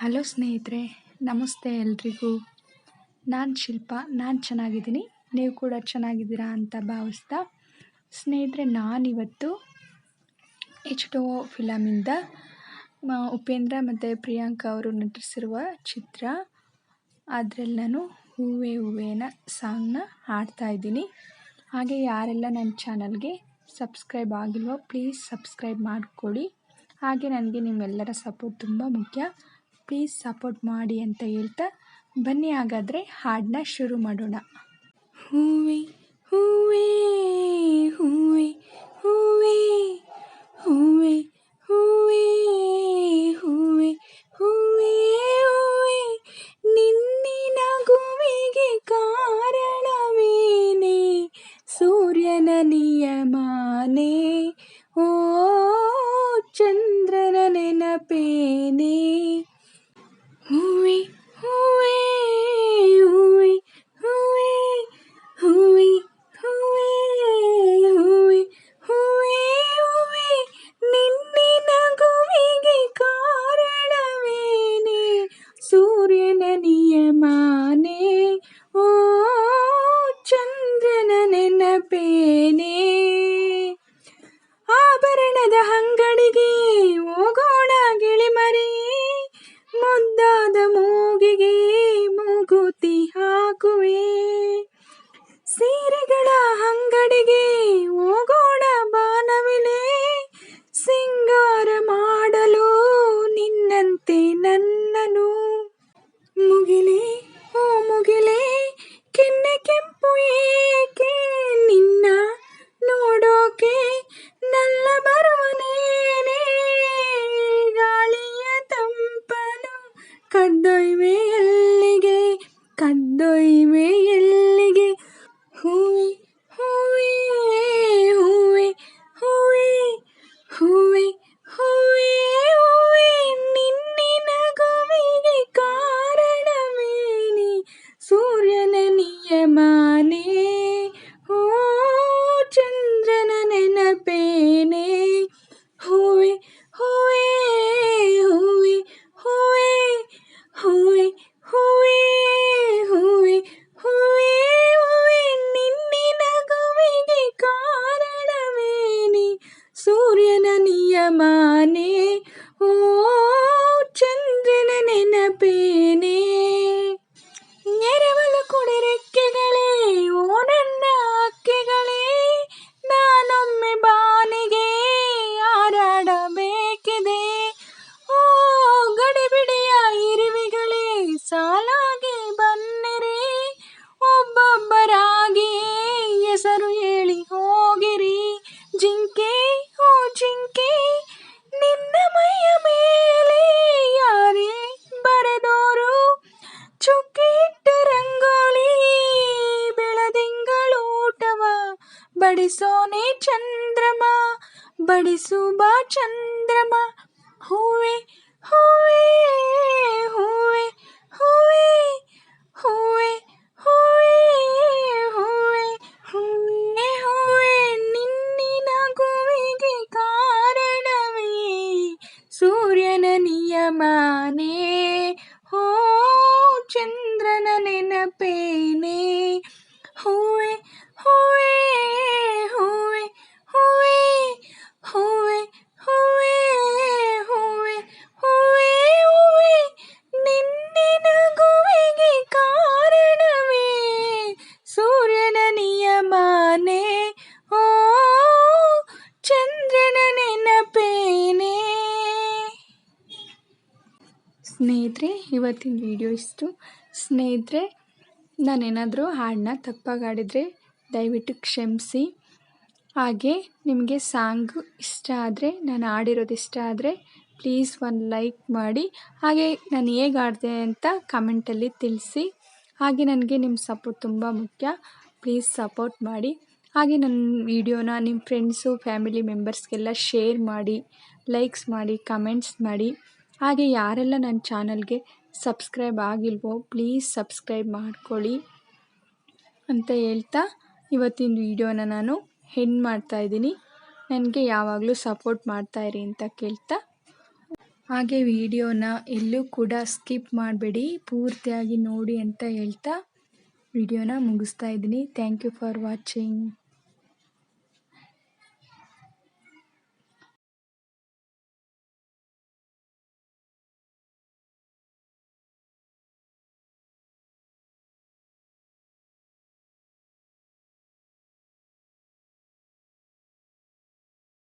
Hello ಸ್ನೇಹಿತರೆ, ನಮಸ್ತೆ ಎಲ್ರಿಗೂ. ನಾನು ಶಿಲ್ಪ, ನಾನು ಚೆನ್ನಾಗಿದ್ದೀನಿ. ನೀವು ಕೂಡ ಚೆನ್ನಾಗಿದ್ದೀರಾ ಅಂತ ಭಾವಿಸ್ತಾ. ಸ್ನೇಹಿತರೆ, ನಾನಿವತ್ತು ಎಚ್ ಟು ಫಿಲಮಿಂದ ಉಪೇಂದ್ರ ಮತ್ತು ಪ್ರಿಯಾಂಕಾ ಅವರು ನಟಿಸಿರುವ ಚಿತ್ರ. ಅದರಲ್ಲಿ ನಾನು ಹೂವೆ ಹೂವೇನ ಸಾಂಗ್ನ ಹಾಡ್ತಾ ಇದ್ದೀನಿ. ಹಾಗೆ ಯಾರೆಲ್ಲ ನನ್ನ ಚಾನಲ್ಗೆ ಸಬ್ಸ್ಕ್ರೈಬ್ ಆಗಿಲ್ವೋ, ಪ್ಲೀಸ್ ಸಬ್ಸ್ಕ್ರೈಬ್ ಮಾಡಿಕೊಡಿ. ಹಾಗೆ ನನಗೆ ನಿಮ್ಮೆಲ್ಲರ ಸಪೋರ್ಟ್ ತುಂಬ ಮುಖ್ಯ. ಪ್ಲೀಸ್ ಸಪೋರ್ಟ್ ಮಾಡಿ ಅಂತ ಹೇಳ್ತಾ ಬನ್ನಿ ಹಾಗಾದರೆ ಹಾಡನ್ನ ಶುರು ಮಾಡೋಣ. ಹೂವೆ ಹೂವೇ ಹೂವೆ ಹೂವೆ. ಹೂವೆ ಹೂವೇ ಹೂವೆ ಹೂವೆ ಹೂವೆ ಹೂವೆ ಹೂವೆ ಹೂವೆ ಹೂವೆ ನಿನ್ನಿನ ಗುವಿಗೆ ಕಾರಣವೇನೆ ಸೂರ್ಯನ ನಿಯಮಾನೆ ಓ ಚಂದ್ರನ ನೆನಪೇನೆ দই ಬಡಿಸೋನೆ ಚಂದ್ರಮ ಬಡಿಸು ಬಾ ಚಂದ್ರಮ ಹೂವೆ ಹೂವೆ ಹೂವೆ ಹೂವೆ ಹೂವೆ ಹೂವೆ ಹೂವೆ ಹೂವೆ ಹೂವೆ ನಿನ್ನಿನ ಗುವಿಗೆ ಕಾರಣವೇ ಸೂರ್ಯನ ನಿಯಮಾನೆ ಓ ಚಂದ್ರನ ನೆನಪೇನೆ ಸ್ನೇಹಿತರೆ, ಇವತ್ತಿನ ವಿಡಿಯೋ ಇಷ್ಟು. ಸ್ನೇಹಿತರೆ, ನಾನೇನಾದರೂ ಹಾಡನ್ನ ತಪ್ಪಾಗಿ ಹಾಡಿದರೆ ದಯವಿಟ್ಟು ಕ್ಷಮಿಸಿ. ಹಾಗೆ ನಿಮಗೆ ಸಾಂಗು ಇಷ್ಟ ಆದರೆ, ನಾನು ಹಾಡಿರೋದು ಇಷ್ಟ ಆದರೆ ಪ್ಲೀಸ್ ಒಂದು ಲೈಕ್ ಮಾಡಿ. ಹಾಗೆ ನಾನು ಹೇಗೆ ಹಾಡಿದೆ ಅಂತ ಕಮೆಂಟಲ್ಲಿ ತಿಳಿಸಿ. ಹಾಗೆ ನನಗೆ ನಿಮ್ಮ ಸಪೋರ್ಟ್ ತುಂಬ ಮುಖ್ಯ. ಪ್ಲೀಸ್ ಸಪೋರ್ಟ್ ಮಾಡಿ. ಹಾಗೆ ನನ್ನ ವಿಡಿಯೋನ ನಿಮ್ಮ ಫ್ರೆಂಡ್ಸು ಫ್ಯಾಮಿಲಿ ಮೆಂಬರ್ಸ್ಗೆಲ್ಲ ಶೇರ್ ಮಾಡಿ. ಲೈಕ್ಸ್ ಮಾಡಿ ಕಮೆಂಟ್ಸ್ ಮಾಡಿ. ಹಾಗೆ ಯಾರೆಲ್ಲ ನನ್ನ ಚಾನಲ್ಗೆ ಸಬ್ಸ್ಕ್ರೈಬ್ ಆಗಿಲ್ವೋ ಪ್ಲೀಸ್ ಸಬ್ಸ್ಕ್ರೈಬ್ ಮಾಡ್ಕೊಳ್ಳಿ ಅಂತ ಹೇಳ್ತಾ ಇವತ್ತಿನ ವೀಡಿಯೋನ ನಾನು ಹೆಣ್ಣು ಮಾಡ್ತಾಯಿದ್ದೀನಿ ನನಗೆ ಯಾವಾಗಲೂ ಸಪೋರ್ಟ್ ಮಾಡ್ತಾಯಿರಿ ಅಂತ ಕೇಳ್ತಾ. ಹಾಗೆ ವಿಡಿಯೋನ ಎಲ್ಲೂ ಕೂಡ ಸ್ಕಿಪ್ ಮಾಡಬೇಡಿ, ಪೂರ್ತಿಯಾಗಿ ನೋಡಿ ಅಂತ ಹೇಳ್ತಾ ವಿಡಿಯೋನ ಮುಗಿಸ್ತಾ ಇದ್ದೀನಿ. Thank you for watching.